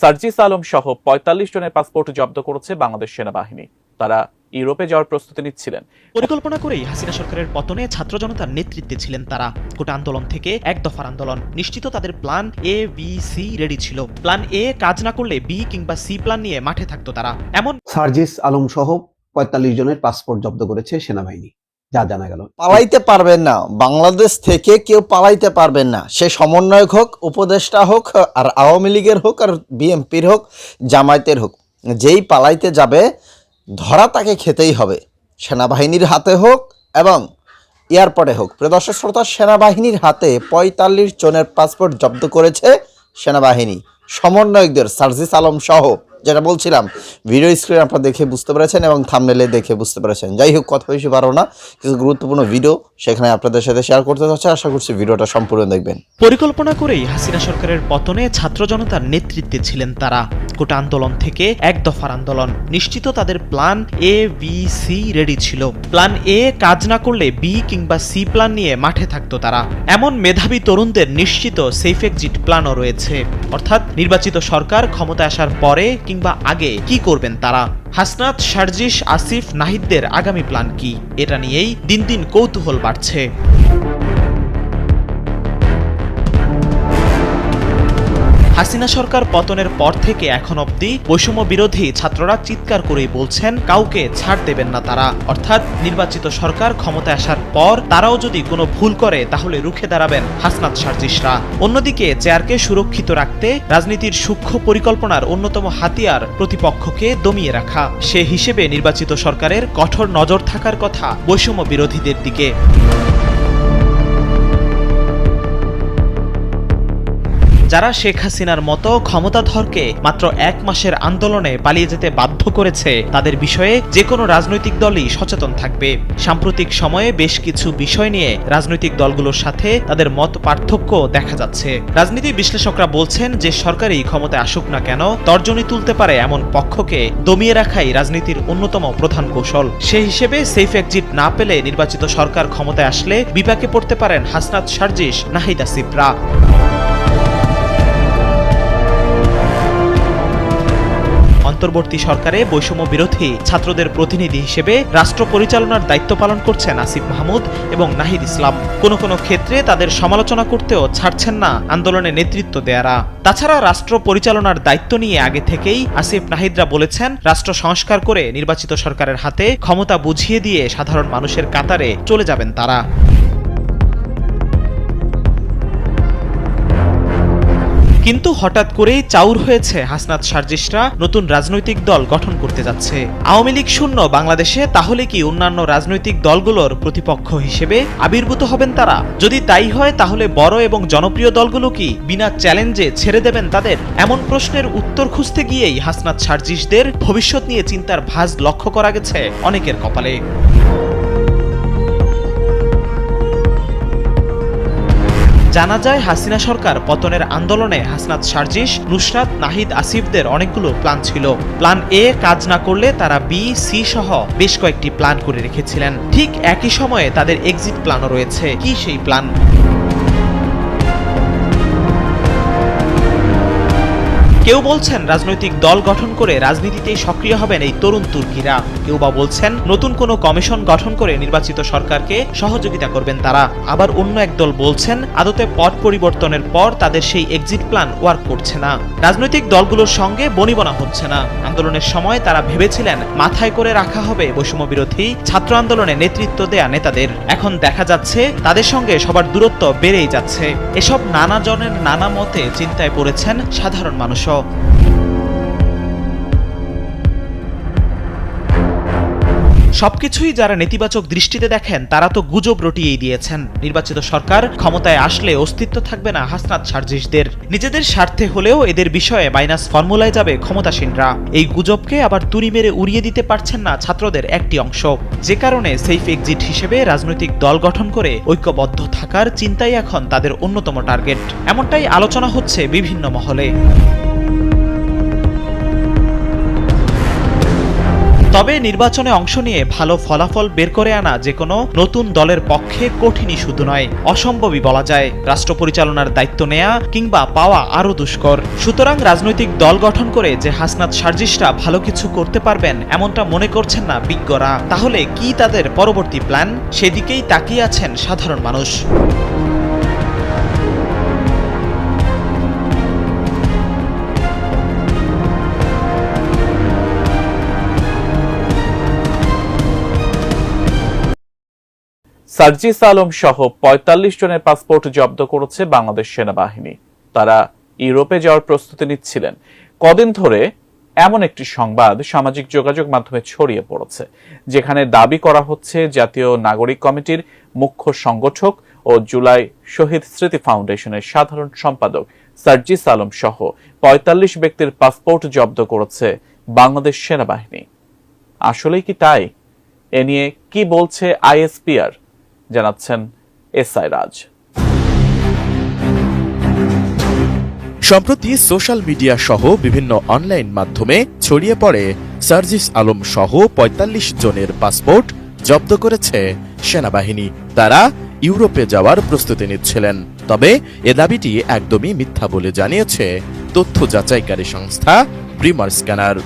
সার্জিস আলম সহ পঁয়তাল্লিশ জনের পাসপোর্ট জব্দ করেছে বাংলাদেশ সেনাবাহিনী। তারা ইউরোপে যাওয়ার প্রস্তুতি নিচ্ছিলেন। পরিকল্পনা করেই হাসিনা সরকারের পতনে ছাত্র জনতার নেতৃত্বে ছিলেন তারা। গোটা আন্দোলন থেকে এক দফার আন্দোলন। নিশ্চিত তাদের plan A B C ready ছিল। প্ল্যান এ কাজ না করলে বি কিংবা সি প্ল্যান নিয়ে মাঠে থাকতো তারা। এমন সার্জিস আলম সহ পঁয়তাল্লিশ জনের পাসপোর্ট জব্দ করেছে সেনাবাহিনী। যা জানা গেল। পালাইতে পারবেন না। বাংলাদেশ থেকে কেউ পালাইতে পারবেন না। সে সমন্বয়ক হোক, উপদেষ্টা হোক, আর আওয়ামী লীগের হোক, আর বিএনপির হোক, জামায়াতের হোক, যেই পালাইতে যাবে, ধরা তাকে খেতেই হবে। সেনাবাহিনীর হাতে হোক এবং এয়ারপোর্টে হোক। প্রিয় দর্শক শ্রোতা, সেনাবাহিনীর হাতে পঁয়তাল্লিশ জনের পাসপোর্ট জব্দ করেছে সেনাবাহিনী। সমন্বয়কদের সার্জিস আলম সহ যেটা বলছিলাম ভিডিও স্ক্রিন আপনারা দেখে বুঝতে পেরেছেন এবং থামনেলে দেখে বুঝতে পেরেছেন। যাই হোক, কথা বেশি পারো না, কিছু গুরুত্বপূর্ণ ভিডিও সেখানে আপনাদের সাথে শেয়ার করতে চাচ্ছি আশা করছি ভিডিওটা সম্পূর্ণ দেখবেন। পরিকল্পনা করেই হাসিনা সরকারের পতনে ছাত্র জনতার নেতৃত্বে ছিলেন তারা। গোটা আন্দোলন থেকে এক দফার আন্দোলন। নিশ্চিত তাদের plan A B C ready ছিল। প্ল্যান এ কাজ না করলে বি কিংবা সি প্ল্যান নিয়ে মাঠে থাকতো তারা। এমন মেধাবী তরুণদের নিশ্চিত সেফ এক্সিট প্ল্যানও রয়েছে। অর্থাৎ নির্বাচিত সরকার ক্ষমতায় আসার পরে কিংবা আগে কি করবেন তারা? হাসনাত, সার্জিস, আসিফ, নাহিদদের আগামী প্ল্যান কি? এটা নিয়েই দিন দিন কৌতূহল বাড়ছে। হাসিনা সরকার পতনের পর থেকে এখন অবধি বৈষম্য বিরোধী ছাত্ররা চিৎকার করেই বলছেন, কাউকে ছাড় দেবেন না তারা। অর্থাৎ নির্বাচিত সরকার ক্ষমতায় আসার পর তারাও যদি কোনো ভুল করে, তাহলে রুখে দাঁড়াবেন হাসনাত সার্জিসরা। অন্যদিকে চেয়ারকে সুরক্ষিত রাখতে রাজনীতির সূক্ষ্ম পরিকল্পনার অন্যতম হাতিয়ার প্রতিপক্ষকে দমিয়ে রাখা। সে হিসেবে নির্বাচিত সরকারের কঠোর নজর থাকার কথা বৈষম্য বিরোধীদের দিকে। যারা শেখ হাসিনার মতো ক্ষমতাধরকে মাত্র এক মাসের আন্দোলনে পালিয়ে যেতে বাধ্য করেছে, তাদের বিষয়ে যে কোনো রাজনৈতিক দলই সচেতন থাকবে। সাম্প্রতিক সময়ে বেশ কিছু বিষয় নিয়ে রাজনৈতিক দলগুলোর সাথে তাদের মত পার্থক্য দেখা যাচ্ছে। রাজনীতি বিশ্লেষকরা বলছেন যে সরকারই ক্ষমতায় আসুক না কেন, তর্জনী তুলতে পারে এমন পক্ষকে দমিয়ে রাখাই রাজনীতির অন্যতম প্রধান কৌশল। সে হিসেবে সেফ এক্সিট না পেলে নির্বাচিত সরকার ক্ষমতায় আসলে বিপাকে পড়তে পারেন হাসনাত সার্জিস, নাহিদা সিপ্রা অন্তর্বর্তী সরকারে বৈষম্য বিরোধী ছাত্রদের প্রতিনিধি হিসেবে রাষ্ট্র পরিচালনার দায়িত্ব পালন করছেন আসিফ মাহমুদ এবং নাহিদ ইসলাম। কোনো কোনো ক্ষেত্রে তাদের সমালোচনা করতেও ছাড়ছেন না আন্দোলনে নেতৃত্ব দেয়ারা। তাছাড়া রাষ্ট্র পরিচালনার দায়িত্ব নিয়ে আগে থেকেই আসিফ নাহিদরা বলেছেন, রাষ্ট্র সংস্কার করে নির্বাচিত সরকারের হাতে ক্ষমতা বুঝিয়ে দিয়ে সাধারণ মানুষের কাতারে চলে যাবেন তারা। কিন্তু হঠাৎ করেই চাউর হয়েছে হাসনাত সার্জিসরা নতুন রাজনৈতিক দল গঠন করতে যাচ্ছে। আওয়ামী লীগ শূন্য বাংলাদেশে, তাহলে কি অন্যান্য রাজনৈতিক দলগুলোর প্রতিপক্ষ হিসেবে আবির্ভূত হবেন তারা? যদি তাই হয়, তাহলে বড় এবং জনপ্রিয় দলগুলো কি বিনা চ্যালেঞ্জে ছেড়ে দেবেন তাদের? এমন প্রশ্নের উত্তর খুঁজতে গিয়েই হাসনাত সার্জিসদের ভবিষ্যৎ নিয়ে চিন্তার ভাঁজ লক্ষ্য করা গেছে অনেকের কপালে। জানা যায়, হাসিনা সরকার পতনের আন্দোলনে হাসনাত সার্জিস, নুসরাত, নাহিদ আসিফদের অনেকগুলো প্ল্যান ছিল। প্ল্যান এ কাজ না করলে তারা বি, সি সহ বেশ কয়েকটি প্ল্যান করে রেখেছিলেন। ঠিক একই সময়ে তাদের এক্সিট প্ল্যানও রয়েছে। কি সেই প্ল্যান? কেউ বলছেন রাজনৈতিক দল গঠন করে রাজনীতিতেই সক্রিয় হবেন এই তরুণ তুর্কিরা। কেউ বা বলছেন নতুন কোনো কমিশন গঠন করে নির্বাচিত সরকারকে সহযোগিতা করবেন তারা। আবার অন্য এক দল বলছেন আদতে পট পরিবর্তনের পর তাদের সেই এক্সিট প্ল্যান ওয়ার্ক করছে না। রাজনৈতিক দলগুলোর সঙ্গে বনিবনা হচ্ছে না। আন্দোলনের সময় তারা ভেবেছিলেন মাথায় করে রাখা হবে বৈষম্য বিরোধী, ছাত্র আন্দোলনে নেতৃত্ব দেয়া নেতাদের। এখন দেখা যাচ্ছে তাদের সঙ্গে সবার দূরত্ব বেড়েই যাচ্ছে। এসব নানা জনের নানা মতে চিন্তায় পড়েছেন সাধারণ মানুষও। সবকিছুই যারা নেতিবাচক দৃষ্টিতে দেখেন, তারা তো গুজব রটিয়েই দিয়েছেন। নির্বাচিত সরকার ক্ষমতায় আসলে অস্তিত্ব থাকবে না হাসনাত সার্জিসদের। নিজেদের স্বার্থে হলেও এদের বিষয়ে মাইনাস ফর্মুলায় যাবে ক্ষমতাসীনরা। এই গুজবকে আবার তুড়ি মেরে উড়িয়ে দিতে পারছেন না ছাত্রদের একটি অংশ। যে কারণে সেফ এক্সিট হিসেবে রাজনৈতিক দল গঠন করে ঐক্যবদ্ধ থাকার চিন্তাই এখন তাদের অন্যতম টার্গেট। এমনটাই আলোচনা হচ্ছে বিভিন্ন মহলে। তবে নির্বাচনে অংশ নিয়ে ভালো ফলাফল বের করে আনা যে কোনো নতুন দলের পক্ষে কঠিনই শুধু নয়, অসম্ভবই বলা যায়। রাষ্ট্র পরিচালনার দায়িত্ব নেয়া কিংবা পাওয়া আরও দুষ্কর। সুতরাং রাজনৈতিক দল গঠন করে যে হাসনাত সার্জিসরা ভালো কিছু করতে পারবেন এমনটা মনে করছেন না বিজ্ঞরা। তাহলে কি তাদের পরবর্তী প্ল্যান? সেদিকেই তাকিয়ে আছেন সাধারণ মানুষ। সার্জিস আলম সহ পঁয়তাল্লিশ জনের পাসপোর্ট জব্দ করেছে বাংলাদেশ সেনাবাহিনী। তারা ইউরোপে যাওয়ার প্রস্তুতি নিচ্ছিলেন। কদিন ধরে এমন একটি সংবাদ সামাজিক যোগাযোগ মাধ্যমে ছড়িয়ে পড়েছে, যেখানে দাবি করা হচ্ছে জাতীয় নাগরিক কমিটির মুখ্য সংগঠক ও জুলাই শহীদ স্মৃতি ফাউন্ডেশনের সাধারণ সম্পাদক সার্জিস আলম সহ পঁয়তাল্লিশ ব্যক্তির পাসপোর্ট জব্দ করেছে বাংলাদেশ সেনাবাহিনী। আসলেই কি তাই? এ নিয়ে কি বলছে আইএসপিআর? জানাচ্ছেন এস আই রাজ। সম্প্রতি সোশ্যাল মিডিয়া সহ বিভিন্ন অনলাইন মাধ্যমে ছড়িয়ে পড়ে সার্জিস আলম সহ ৪৫ জনের পাসপোর্ট জব্দ করেছে সেনাবাহিনী। তারা ইউরোপে যাওয়ার প্রস্তুতি নিচ্ছিলেন। তবে এ দাবিটি একদমই মিথ্যা বলে জানিয়েছে তথ্য যাচাইকারী সংস্থা ব্রিমার স্ক্যানার।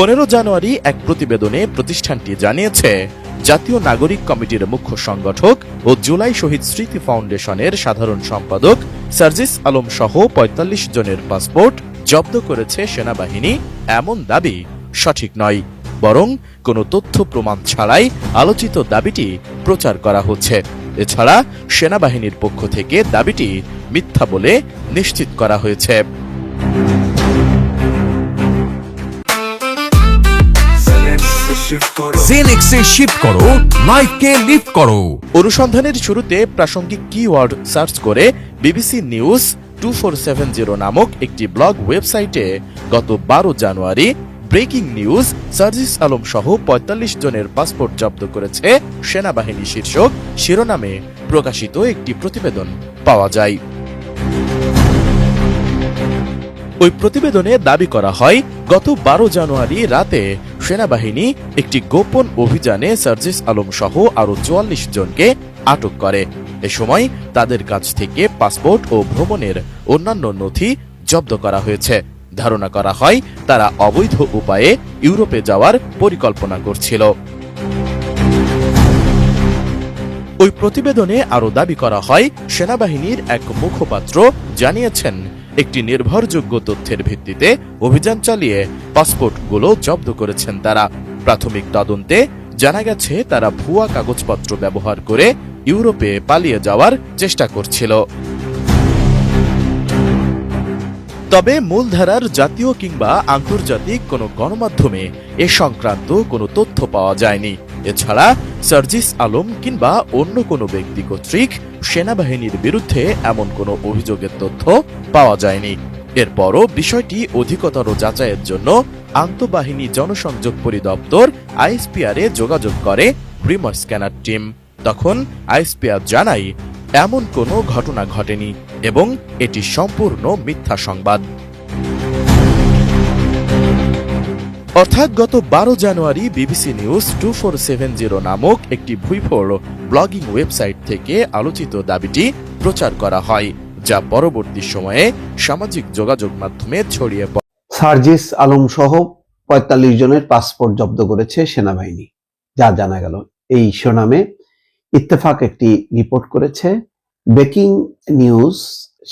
পনেরো জানুয়ারি এক প্রতিবেদনে প্রতিষ্ঠানটি জানিয়েছে, জাতীয় নাগরিক কমিটির মুখ্য সংগঠক ও জুলাই শহীদ স্মৃতি ফাউন্ডেশনের সাধারণ সম্পাদক সার্জিস আলম সহ ৪৫ জনের পাসপোর্ট জব্দ করেছে সেনাবাহিনী এমন দাবি। সঠিক নয়, বরং কোনো তথ্য প্রমাণ ছাড়াই আলোচিত দাবিটি প্রচার করা হচ্ছে। এছাড়া সেনাবাহিনীর পক্ষ থেকে দাবিটি মিথ্যা বলে নিশ্চিত করা হয়েছে। জেনেক্সে শিফট করো লাইফকে লিফট করো। অনুসন্ধানের শুরুতে প্রাসঙ্গিক কিওয়ার্ড সার্চ করে BBC news two four seven zero নামক একটি ব্লগ ওয়েবসাইটে গত বারো জানুয়ারি ব্রেকিং নিউজ সার্জিস আলম সহ পঁয়তাল্লিশ জনের পাসপোর্ট জব্দ করেছে সেনাবাহিনী শীর্ষক শিরোনামে প্রকাশিত একটি প্রতিবেদন পাওয়া যায়। ওই প্রতিবেদনে দাবি করা হয়, গত বারো জানুয়ারি রাতে সেনাবাহিনী একটি গোপন অভিযানে সার্জিস আলম সহ আরও চুয়াল্লিশ জনকে আটক করে। এ সময় তাদের কাছ থেকে পাসপোর্ট ও ভ্রমণের অন্যান্য নথি জব্দ করা হয়েছে। ধারণা করা হয়, তারা অবৈধ উপায়ে ইউরোপে যাওয়ার পরিকল্পনা করছিল। ওই প্রতিবেদনে আরও দাবি করা হয়, সেনাবাহিনীর এক মুখপাত্র জানিয়েছেন একটি নির্ভরযোগ্য তথ্যের ভিত্তিতে অভিযান চালিয়ে পাসপোর্টগুলো জব্দ করেছেন তারা। প্রাথমিক তদন্তে জানা গেছে, তারা ভুয়া কাগজপত্র ব্যবহার করে ইউরোপে পালিয়ে যাওয়ার চেষ্টা করছিল। তবে মূলধারার জাতীয় কিংবা আন্তর্জাতিক কোনো গণমাধ্যমে এ সংক্রান্ত কোনো তথ্য পাওয়া যায়নি। এছাড়া সার্জিস আলম কিংবা অন্য কোনো ব্যক্তি কর্তৃক সেনাবাহিনীর বিরুদ্ধে এমন কোনো অভিযোগের তথ্য পাওয়া যায়নি। এরপরও বিষয়টি অধিকতর যাচাইয়ের জন্য আন্তঃবাহিনী জনসংযোগ পরিদপ্তর আইএসপিআরে যোগাযোগ করে রিমার স্ক্যানার টিম। তখন আইএসপিআর জানায়, এমন কোনো ঘটনা ঘটেনি এবং এটি সম্পূর্ণ মিথ্যা সংবাদ। অর্থাৎ গত বারো জানুয়ারি BBC news two four seven zero নামক একটি ভুইফোর ব্লগিং ওয়েবসাইট থেকে আলোচিত দাবিটি প্রচার করা হয়, যা পরবর্তী সময়ে সামাজিক যোগাযোগ মাধ্যমে ছড়িয়ে পড়ে। সার্জিস আলম সহ পঁয়তাল্লিশ জনের পাসপোর্ট জব্দ করেছে সেনাবাহিনী। যা জানা গেল, এই শিরোনামে ইত্তেফাক একটি রিপোর্ট করেছে। বেকিং নিউজ,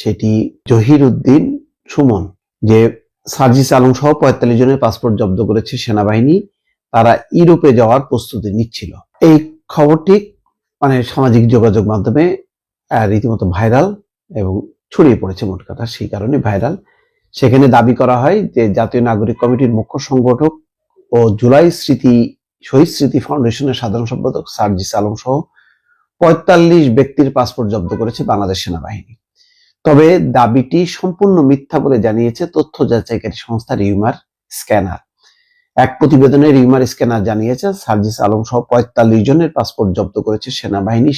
সেটি জহির উদ্দিন সুমন, যে সার্জিস আলম সহ পঁয়তাল্লিশ জনের পাসপোর্ট জব্দ করেছে সেনাবাহিনী। তারা ইউরোপে যাওয়ার প্রস্তুতি নিচ্ছিল। এই খবরটি মানে সামাজিক যোগাযোগ মাধ্যমে রীতিমতো ভাইরাল এবং ছড়িয়ে পড়েছে মোট কথা, সেই কারণে ভাইরাল। সেখানে দাবি করা হয় যে জাতীয় নাগরিক কমিটির মুখ্য সংগঠক ও জুলাই স্মৃতি, শহীদ স্মৃতি ফাউন্ডেশনের সাধারণ সম্পাদক সার্জিস আলম সহ পঁয়তাল্লিশ ব্যক্তির পাসপোর্ট জব্দ করেছে বাংলাদেশ সেনাবাহিনী। তবে দাবিটি সম্পূর্ণ মিথ্যা বলে জানিয়েছে তথ্য যাচাইকারী সংস্থা রিউমার স্ক্যানার। এক প্রতিবেদনে রিউমার স্ক্যানার জানিয়েছে সার্জিস আলম সহ পঁয়তাল্লিশ জনের পাসপোর্ট জব্দ করেছে সেনাবাহিনী।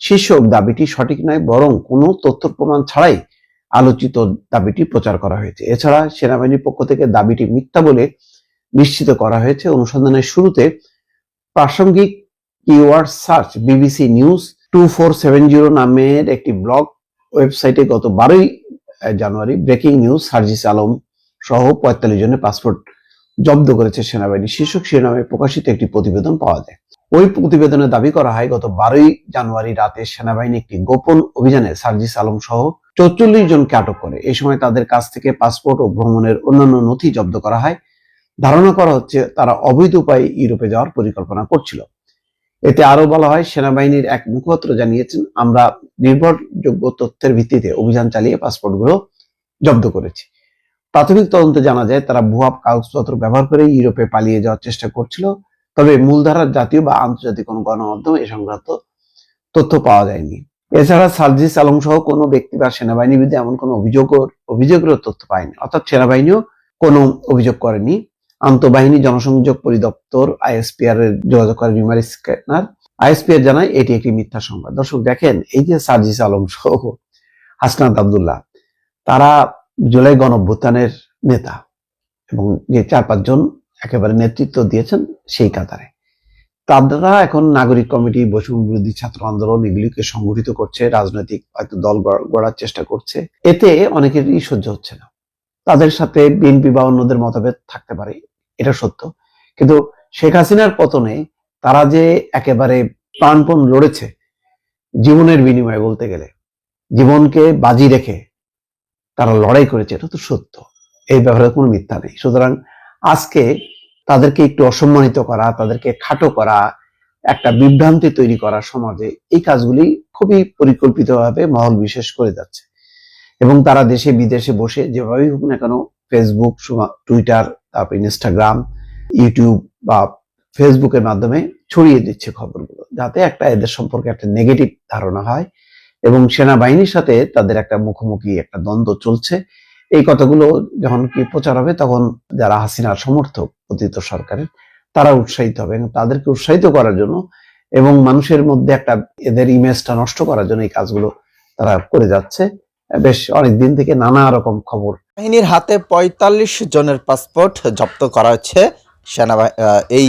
শীর্ষক দাবিটি সঠিক নয়, বরং কোনো তথ্য প্রমাণ ছাড়াই আলোচিত দাবিটি প্রচার করা হয়েছে। এছাড়া সেনাবাহিনীর পক্ষ থেকে দাবিটি মিথ্যা বলে নিশ্চিত করা হয়েছে। অনুসন্ধানের শুরুতে প্রাসঙ্গিক keyword search, BBC news two four seven zero নামের একটি ব্লগ ওয়েবসাইটে গত বারোই জানুয়ারি ব্রেকিং নিউজ সার্জিস আলম সহ পঁয়তাল্লিশ জনের পাসপোর্ট জব্দ করেছে সেনাবাহিনী। শীর্ষক শিরোনামে প্রকাশিত একটি প্রতিবেদন পাওয়া যায়। ওই প্রতিবেদনে দাবি করা হয়, গত বারোই জানুয়ারি রাতে সেনাবাহিনী একটি গোপন অভিযানে সার্জিস আলম সহ চৌচল্লিশ জনকে আটক করে। এই সময় তাদের কাছ থেকে পাসপোর্ট ও ভ্রমণের অন্যান্য নথি জব্দ করা হয়। ধারণা করা হচ্ছে, তারা অবৈধ উপায়ে ইউরোপে যাওয়ার পরিকল্পনা করছিল। এতে আরও বলা হয়, সেনাবাহিনীর এক মুখপাত্র জানিয়েছেন, আমরা নির্ভরযোগ্য তথ্যের ভিত্তিতে অভিযান চালিয়ে পাসপোর্টগুলো জব্দ করেছি। প্রাথমিক তদন্তে জানা যায়, তারা ভুয়া কাগজপত্র ব্যবহার করে ইউরোপে পালিয়ে যাওয়ার চেষ্টা করছিল, তবে মূলধারার জাতীয় বা আন্তর্জাতিক কোনো গণমাধ্যম এ সংক্রান্ত তথ্য পাওয়া যায়নি। এছাড়া সার্জিস আলম সহ কোনো ব্যক্তি বা সেনাবাহিনীর বিরুদ্ধে এমন কোনো অভিযোগ অভিযোগের তথ্য পায়নি, অর্থাৎ সেনাবাহিনীও কোনো অভিযোগ করেনি। আন্তঃবাহিনী জনসংযোগ পরিদপ্তর, আইএসপিআর এর যোগাযোগ করে নিউমারি স্ক্যানার আইএসপিআর জানায় এটি একটি মিথ্যা সংবাদ। দর্শক, দেখেন, এই যে সার্জিস আলম সহ হাসনাত আবদুল্লাহ, তারা জুলাই গণঅভ্যুত্থানের নেতা এবং যে চার পাঁচজন একেবারে নেতৃত্ব দিয়েছেন সেই কাতারে। তারা এখন নাগরিক কমিটি, বৈষম্য বিরোধী ছাত্র আন্দোলন এগুলিকে সংগঠিত করছে, রাজনৈতিক হয়তো দল গড়ার চেষ্টা করছে। এতে অনেকেরই সহ্য হচ্ছে না। তাদের সাথে বিএনপি বা অন্যদের মতভেদ থাকতে পারে, এটা সত্য। কিন্তু শেখ হাসিনার পতনে তারা যে একেবারে প্রাণপণ লড়েছে জীবনের বিনিময়ে বলতে গেলে, জীবনকে বাজি রেখে তারা লড়াই করেছে, এটা তো সত্য। এই ব্যাপারে কোনো মিথ্যা নেই। সুতরাং আজকে তাদেরকে একটু অসম্মানিত করা, তাদেরকে খাটো করা, একটা বিভ্রান্তি তৈরি করা সমাজে এই কাজগুলি খুবই পরিকল্পিতভাবে মহল বিশেষ করে যাচ্ছে। এবং তারা দেশে, বিদেশে বসে যেভাবেই হোক না কেন ফেসবুক টুইটার তারপর ইনস্টাগ্রাম ইউটিউব বা ফেসবুকের মাধ্যমে ছড়িয়ে দিচ্ছে খবরগুলো, যাতে একটা এদের সম্পর্কে একটা নেগেটিভ ধারণা হয় এবং সেনাবাহিনীর সাথে তাদের একটা মুখোমুখি একটা দ্বন্দ্ব চলছে। এই কথাগুলো যখন কি প্রচার হবে, তখন যারা হাসিনার সমর্থক, অতীত সরকারের, তারা উৎসাহিত হবে এবং তাদেরকে উৎসাহিত করার জন্য এবং মানুষের মধ্যে একটা এদের ইমেজটা নষ্ট করার জন্য এই কাজগুলো তারা করে যাচ্ছে। বেশ অনেক দিন থেকে নানা রকম খবর। বাহিনীর হাতে পঁয়তাল্লিশ জনের পাসপোর্ট জব্দ করা হচ্ছে। এই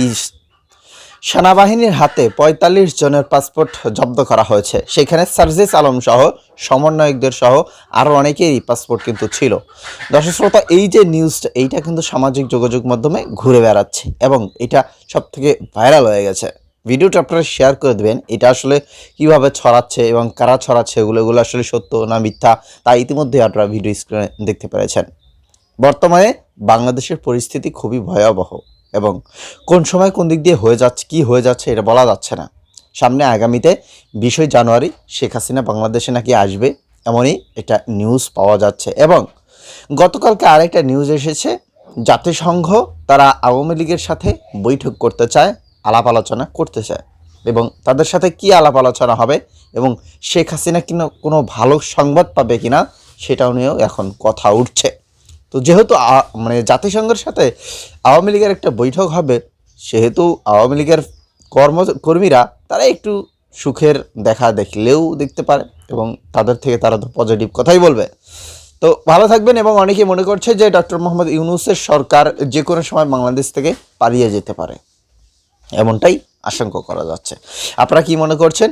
সেনাবাহিনীর হাতে পঁয়তাল্লিশ জনের পাসপোর্ট জব্দ করা হয়েছে। সেখানে সার্জিস আলম সহ সমন্বয়কদের সহ আরও অনেকেরই পাসপোর্ট কিন্তু ছিল। দর্শক শ্রোতা এই যে নিউজটা এইটা কিন্তু সামাজিক যোগাযোগ মাধ্যমে ঘুরে বেড়াচ্ছে এবং এটা সব থেকে ভাইরাল হয়ে গেছে। ভিডিওটা আপনারা শেয়ার করে দেবেন, এটা আসলে কীভাবে ছড়াচ্ছে এবং কারা ছড়াচ্ছে, এগুলো এগুলো আসলে সত্য না মিথ্যা, তা ইতিমধ্যে আপনারা ভিডিও স্ক্রিনে দেখতে পেরেছেন। বর্তমানে বাংলাদেশের পরিস্থিতি খুবই ভয়াবহ এবং কোন সময় কোন দিক দিয়ে হয়ে যাচ্ছে, কি হয়ে যাচ্ছে এটা বলা যাচ্ছে না। সামনে আগামীতে বিশই জানুয়ারি শেখ হাসিনা বাংলাদেশে নাকি আসবে এমনই এটা নিউজ পাওয়া যাচ্ছে এবং গতকালকে আরেকটা নিউজ এসেছে, জাতিসংঘ তারা আওয়ামী লীগের সাথে বৈঠক করতে চায় আলাপ আলোচনা করতে চায়। এবং তাদের সাথে কি আলাপ আলোচনা হবে এবং শেখ হাসিনা কিনা, কোনো ভালো সংবাদ পাবে কিনা সেটাও নিয়েও এখন কথা উঠছে। তো যেহেতু মানে জাতিসংঘের সাথে আওয়ামী লীগের একটা বৈঠক হবে, সেহেতু আওয়ামী লীগের কর্ম, কর্মীরা তারা একটু সুখের দেখা দেখলেও দেখতে পারে এবং তাদের থেকে তারা তো পজিটিভ কথাই বলবে। তো ভালো থাকবেন এবং অনেকে মনে করছে যে ডক্টর মোহাম্মদ ইউনুসের সরকার যে কোনো সময় বাংলাদেশ থেকে পালিয়ে যেতে পারে। এমনটাই আশঙ্কা করা যাচ্ছে। আপনারা কি মনে করছেন?